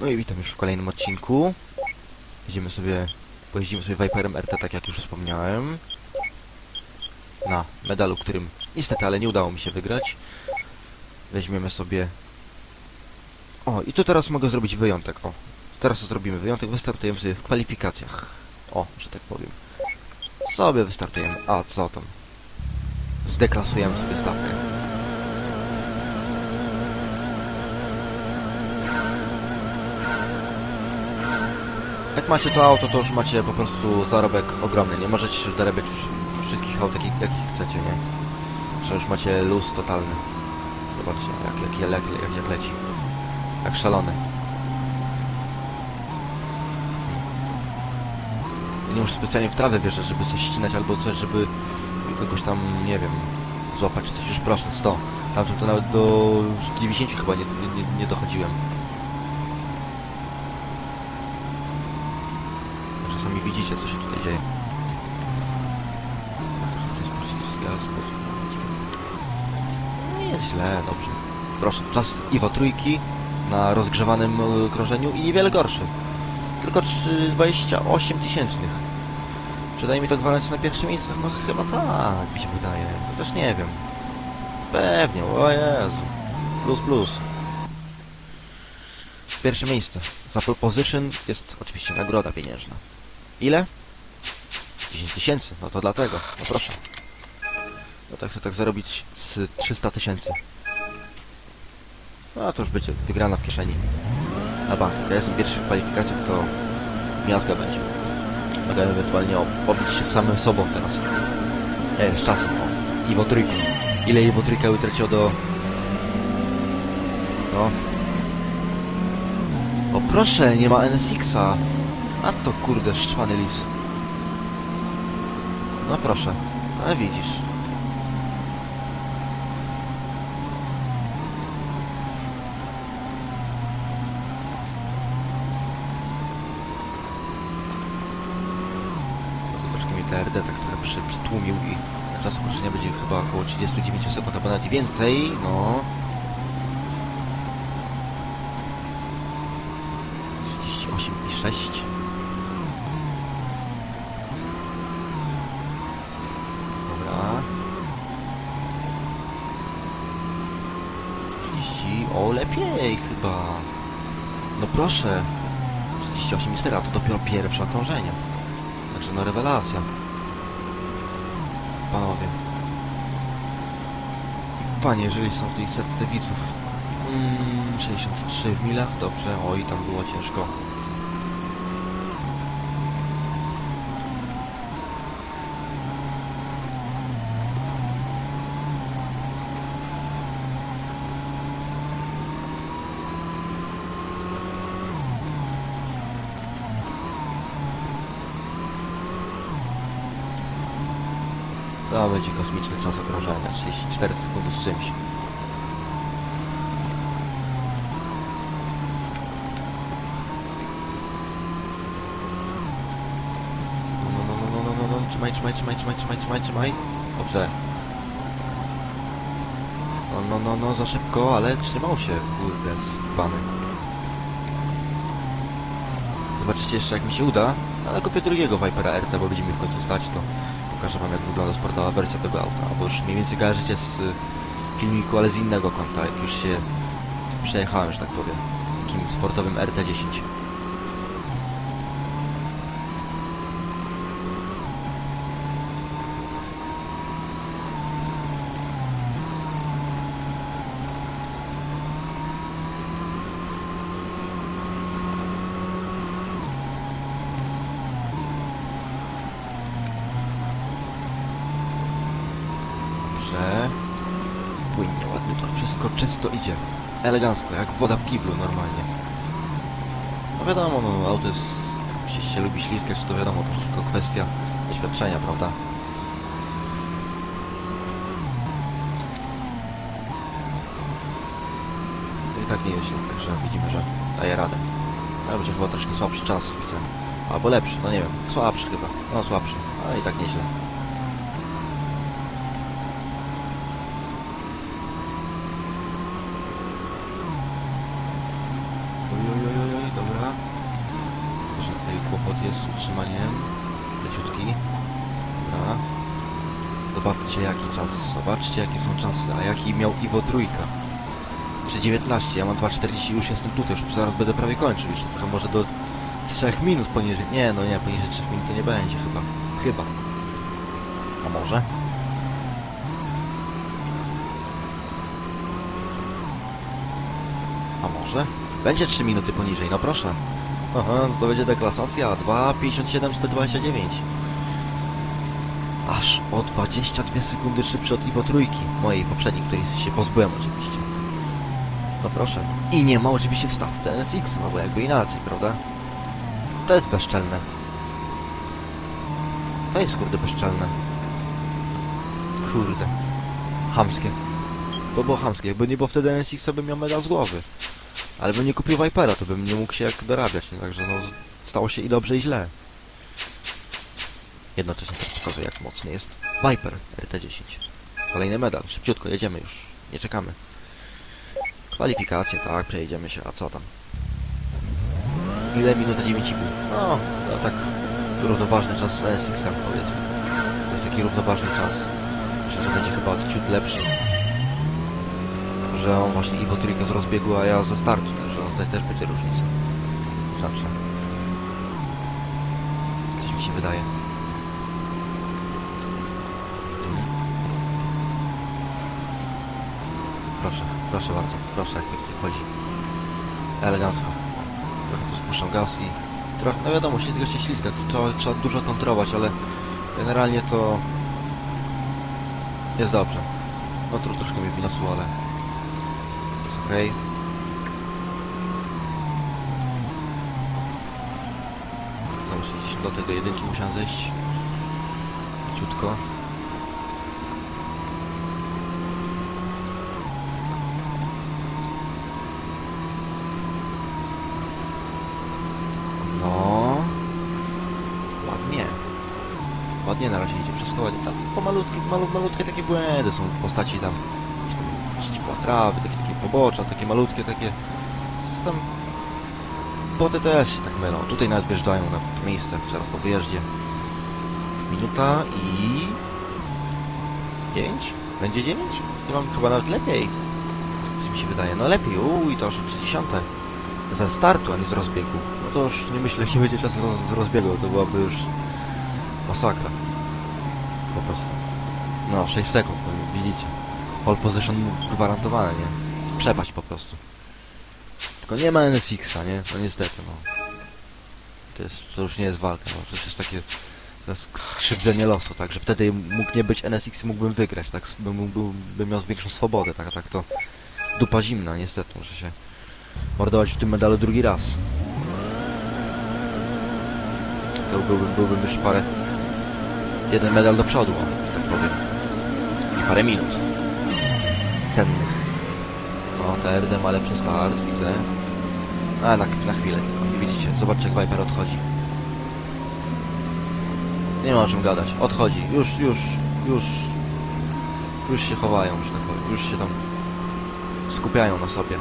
No i witam już w kolejnym odcinku. Jedziemy sobie, pojeździmy sobie Viperem RT, tak jak już wspomniałem. Na medalu, którym niestety, ale nie udało mi się wygrać. Weźmiemy sobie... O, i tu teraz mogę zrobić wyjątek, o. Teraz zrobimy wyjątek, wystartujemy sobie w kwalifikacjach. O, że tak powiem. Sobie wystartujemy. A, co tam? Zdeklasujemy sobie stawkę. Jak macie to auto, to już macie po prostu zarobek ogromny. Nie możecie się dorabiać wsz- wszystkich aut, jakich, jakich chcecie, nie? Że już macie luz totalny. Zobaczcie, jak, jak, jak, jak, leci. Jak szalony. Nie muszę specjalnie w trawę wjeżdżać, żeby coś ścinać albo coś, żeby kogoś tam, nie wiem, złapać czy coś. Już proszę, 100. Tam to nawet do 90 chyba nie, nie, nie dochodziłem. Czasami widzicie, co się tutaj dzieje. Nie jest źle, dobrze. Proszę, czas Iwo trójki na rozgrzewanym e, krążeniu i niewiele gorszy. Tylko trzy- 28 tysięcznych. Czy mi to gwarancję na pierwsze miejsce? No chyba tak, mi się wydaje. Chociaż nie wiem. Pewnie, o Jezu. Plus, plus. Pierwsze miejsce. Za position jest oczywiście nagroda pieniężna. Ile? 10 tysięcy, no to dlatego, no proszę. No tak chcę tak zarobić z 300 tysięcy. No to już będzie wygrana w kieszeni. Na bank. Ja jestem pierwszy w kwalifikacjach, to miazga będzie. Mogę ewentualnie pobić się samym sobą teraz. E, z czasem, o. Z Iwo Trójką. Ile Iwo Trójka utraciło do... No. O proszę, nie ma NSX-a. A to kurde, szczwany lis. No proszę, ale widzisz. Troszkę mi TRD tak trochę przy, przytłumił i czas okrążenia będzie chyba około 39 sekund, albo nawet więcej, no. 38 i 6. Dobra. 30. O, lepiej chyba. No proszę. 38 i 4, a to dopiero pierwsze okrążenie. Także no rewelacja. Panowie. Panie, jeżeli są w tej setce widzów. Mm, 63 w milach, dobrze. Oj, tam było ciężko. To będzie kosmiczny czas okrążenia. 34 sekundy z czymś. No, no, no, trzymaj, trzymaj, trzymaj, trzymaj, trzymaj, trzymaj, trzymaj. Dobrze. No, no, no, no, za szybko, ale trzymał się, kurde, skubany. Zobaczycie jeszcze jak mi się uda, ale kupię drugiego Vipera RT, bo będzie mi w końcu stać, to pokażę wam jak wygląda sportowa wersja tego auta, bo już mniej więcej kojarzycie z y, filmiku, ale z innego konta, jak już się przejechałem, że tak powiem, takim sportowym RT10. Dobrze. Płynnie, ładniutko, wszystko czysto idzie. Elegancko, jak woda w kiblu normalnie. No wiadomo, no auto jest... Jeśli się lubi ślizgać, to wiadomo, to tylko kwestia doświadczenia, prawda? To i tak nie źle, także widzimy, że daje radę. Ale będzie chyba troszkę słabszy czas, widzę. Albo lepszy, no nie wiem. Słabszy chyba. No słabszy, ale i tak nieźle. Oj, oj, oj, oj, oj, tutaj z utrzymaniem. Leciutki. Dobra. Zobaczcie jaki czas, zobaczcie jakie są czasy, a jaki miał Iwo Trójka. 3.19, ja mam 2.40, już jestem tutaj, już zaraz będę prawie kończył, już trochę może do 3 minut poniżej, nie no nie, poniżej 3 minut to nie będzie chyba, chyba. A może? A może? Będzie 3 minuty poniżej, no proszę. Aha, to będzie deklasacja, 2.57 129. Aż o 22 sekundy szybszy od Iwo Trójki, mojej poprzedniej, której się pozbyłem oczywiście. No proszę. I nie ma oczywiście w stawce NSX, no bo jakby inaczej, prawda? To jest bezczelne. To jest kurde bezczelne. Kurde. Hamskie. To było hamskie. Jakby nie było wtedy NSX, bym miał medal z głowy. Ale bym nie kupił Vipera, to bym nie mógł się jak dorabiać, nie? Także no, stało się i dobrze, i źle. Jednocześnie też pokazuje, jak mocny jest Viper RT10. Kolejny medal. Szybciutko, jedziemy już. Nie czekamy. Kwalifikacje, tak, przejedziemy się, a co tam? Ile minuta 9,5? No, to tak równoważny czas z NSX-em, powiedzmy. To jest taki równoważny czas. Myślę, że będzie chyba ciut lepszy. Że on właśnie Iwo trójkę z rozbiegu, a ja ze startu, także tutaj też będzie różnica. Znaczna. Coś mi się wydaje. Proszę, proszę bardzo, proszę jak pięknie chodzi. Elegancko. Trochę tu spuszczam gaz i... Trochę, no wiadomo, tylko się ślizga, to trzeba, trzeba dużo kontrolować, ale generalnie to... Jest dobrze. No tu troszkę mnie wyniosło, ale... Okej. 60 do tego jedynki musiałem zejść. Ciutko. No. Ładnie. Ładnie na razie idzie wszystko ładnie. Tam malu, malutkie takie błędy są w postaci tam tam trawy, takie, takie pobocza, takie malutkie takie... Tam... Boty też się tak mylą. Tutaj nawet wjeżdżają na miejsce, zaraz po wyjeździe. Minuta i... 5? Będzie 9? Nie mam chyba nawet lepiej. Co mi się wydaje? No lepiej, uuu, i to już 30 ze startu, a nie z rozbiegu. No to już nie myślę, jaki będzie czas roz, z rozbiegu, to byłaby już masakra. Po prostu. No, 6 sekund, no, widzicie. Pole position gwarantowane, nie? Przepaść po prostu. Tylko nie ma NSX-a, nie? No niestety, no. To, jest, to już nie jest walka, no. To jest takie to skrzywdzenie losu, tak? Że wtedy mógł nie być NSX i mógłbym wygrać, tak? Bym, bym, bym miał większą swobodę, tak? Tak to dupa zimna, niestety, muszę się mordować w tym medalu drugi raz. To byłbym, byłbym już parę... Jeden medal do przodu, że tak powiem. I parę minut. Cennych. No, TRD ma lepszy start, widzę. A, na, na chwilę tylko, nie widzicie. Zobaczcie, jak Viper odchodzi. Nie ma o czym gadać. Odchodzi. Już, już, już... Już się chowają, że tak powiem. Już się tam skupiają na sobie.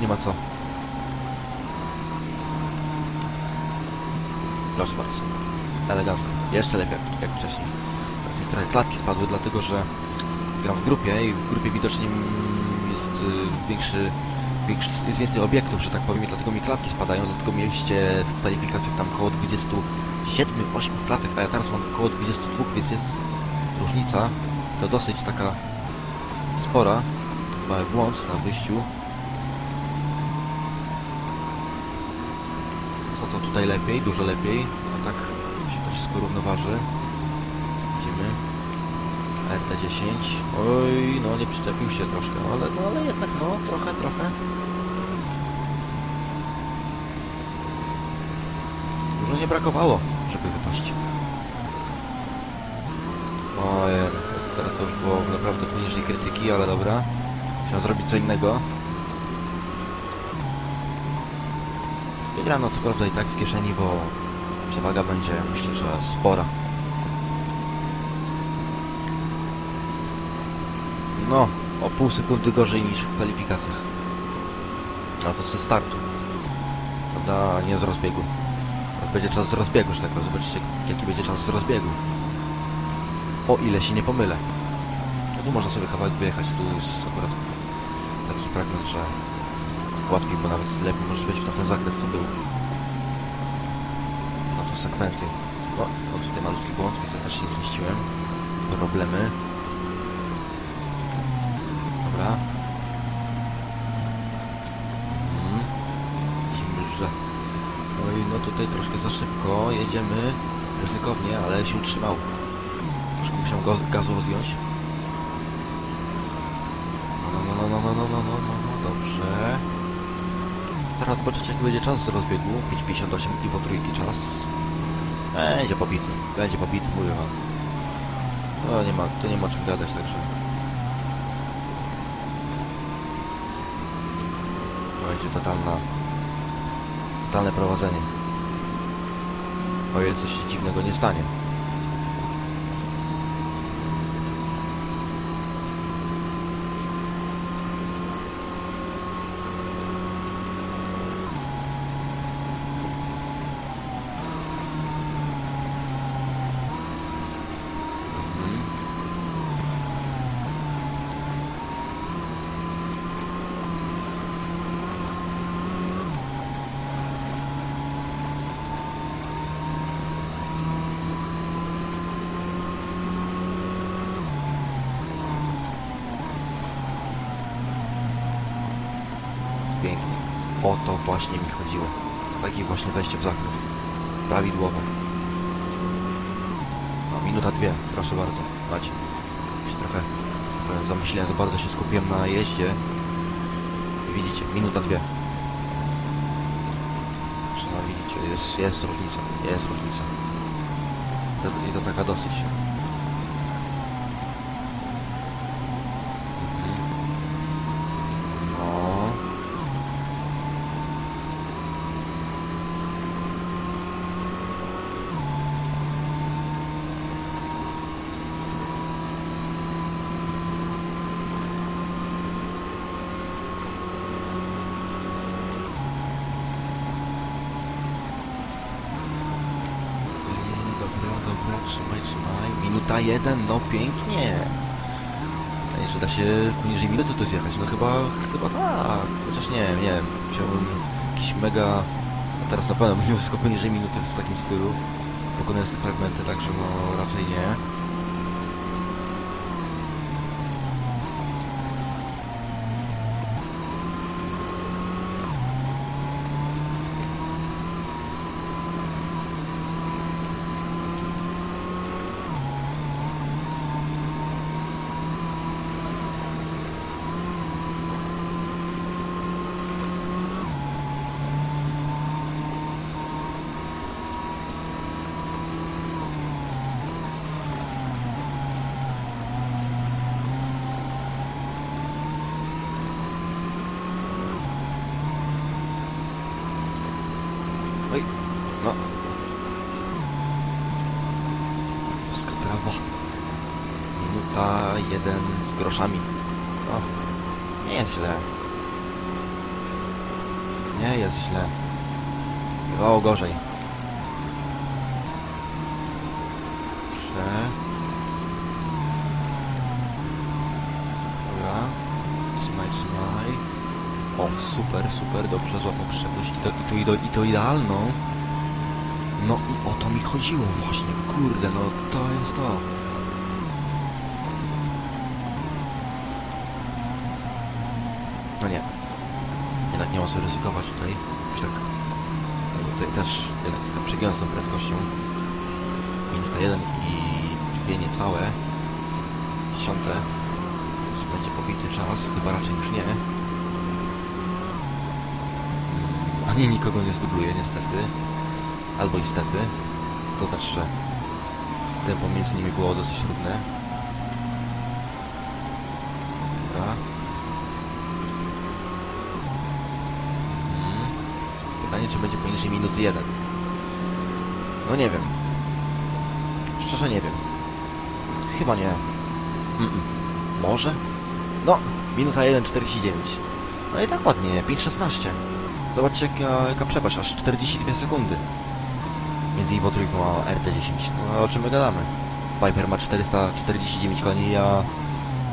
Nie ma co. Proszę bardzo. Elegancko. Jeszcze lepiej jak, jak wcześniej. Teraz mi trochę klatki spadły, dlatego że gram w grupie i w grupie widocznie jest y, większy, większy, jest więcej obiektów, że tak powiem, dlatego mi klatki spadają, dlatego mieliście w kwalifikacjach tam około 27-8 klatek, a ja teraz mam około 22, więc jest różnica. To dosyć taka spora. To chyba błąd na wyjściu. Co to tutaj lepiej? Dużo lepiej. A tak się to wszystko równoważy. Widzimy. RT10. Oj, no nie przyczepił się troszkę, ale, no, ale jednak no, trochę, trochę. Dużo nie brakowało, żeby wypaść. Ojej, teraz to już było naprawdę poniżej krytyki, ale dobra. Chciałem zrobić co innego. Wygrano co prawda i tak w kieszeni, bo przewaga będzie, myślę, że spora. No, o pół sekundy gorzej niż w kwalifikacjach. A to ze startu. Prawda, nie z rozbiegu. Będzie czas z rozbiegu, że tak powiem. Zobaczycie, jaki będzie czas z rozbiegu. O ile się nie pomylę. No tu można sobie kawałek wyjechać, tu jest akurat taki fragment, że łatwiej, bo nawet lepiej możesz wejść w tamten zakręt, co był. Na tą sekwencję. O, o tutaj malutki błąd, widzę, też się zmieściłem. Problemy. Dobra. Mhm. Widzimy, że... No tutaj troszkę za szybko, jedziemy ryzykownie, ale się utrzymał. Troszkę musiałem go, gazu odjąć. No, no, no, no, no, no, no, no, no, no, dobrze. Teraz zobaczycie, jaki będzie czas z rozbiegu. 5.58 i po trójki czas. Będzie pobity, będzie pobity, mówię wam. No nie ma, tu nie ma czym gadać, także... Będzie totalna... Totalne prowadzenie. O ile coś się dziwnego nie stanie. Mhm. Pięknie. O to właśnie mi chodziło. Takie właśnie wejście w zakręt. Prawidłowo. No, minuta dwie, proszę bardzo. Macie. Się trochę, trochę zamyśliłem, za bardzo się skupiłem na jeździe. Widzicie, minuta dwie. No widzicie, jest, jest różnica, jest różnica. I to taka dosyć. Mhm. No. Ej, Dobra, dobra, trzymaj, trzymaj. Jeden, no pięknie. Że da się poniżej minuty tu zjechać? No chyba, chyba tak. Chociaż nie, nie wiem. Chciałbym jakiś mega... No teraz na pewno mimo wszystko poniżej minuty w takim stylu. Pokonując te fragmenty, także no raczej nie. Oj, no. Polska trawa. Minuta jeden z groszami. No, nie jest źle. Nie jest źle. O, gorzej. Dobrze. Dobra. Trzymaj, trzymaj. O, super, super, dobrze złapał przepuść i to, i to, i to, i to idealną. No i o to mi chodziło właśnie, kurde, no to jest to. No nie. Jednak nie ma co ryzykować tutaj. Już tak. Tutaj też jednak przegiąłem z tą prędkością. Minuta jeden i dwie niecałe. Dziesiąte. Więc będzie pobity czas, chyba raczej już nie. Ani nikogo nie zdubluje niestety. Albo niestety. To znaczy, że tempo między nimi było dosyć trudne. Dobra. Mhm. Pytanie, czy będzie poniżej minuty 1. No nie wiem. Szczerze nie wiem. Chyba nie. Mm -mm. Może? No, minuta 1.49. No i tak ładnie, 5.16. Zobaczcie jaka, jaka przepaść, aż 42 sekundy. Między Evo trójką a RT10. No o czym my gadamy? Viper ma 449 koni, a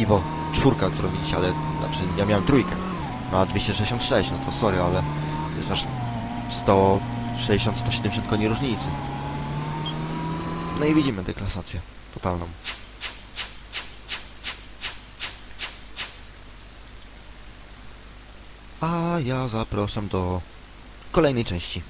Evo czwórka, którą widzicie, ale znaczy ja miałem trójkę. Ma 266, no to sorry, ale jest aż 160-170 koni różnicy. No i widzimy deklasację totalną. A ja zapraszam do kolejnej części.